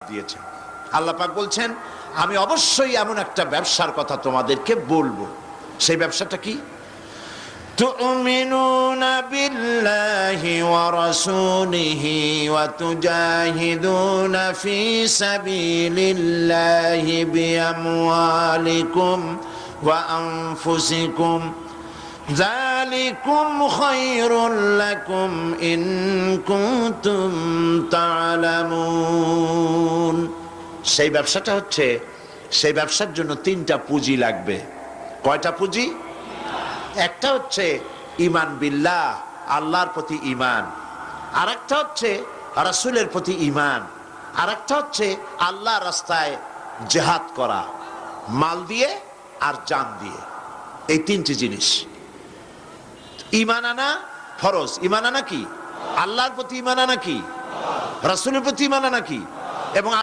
দিয়েছেন আল্লাহ পাক বলছেন আমি অবশ্যই এমন একটা ব্যবসার কথা তোমাদেরকে বলবো সেই ব্যবসাটা কি تؤمنون بالله ورسوله وتجاهدون في سبيل الله بأموالكم وأنفسكم ذلكم خير لكم إن كنتم تعلمون সেই ব্যবসাটা হচ্ছে, সেই ব্যবসার জন্য তিনটা পুঁজি লাগবে। কয়টা পুঁজি? একটা হচ্ছে ইমান বিল্লাহ, আল্লাহর প্রতি ইমান আর একটা হচ্ছে রাসুলের প্রতি ইমান আর একটা হচ্ছে আল্লাহ রাস্তায় জেহাদ করা, মাল দিয়ে আর জান দিয়ে। এই তিনটি জিনিস। ইমান আনা ফরজ। ইমান আনা কি? আল্লাহর প্রতি ইমান আনা কি? রাসুলের প্রতি ইমান আনা কি? এবং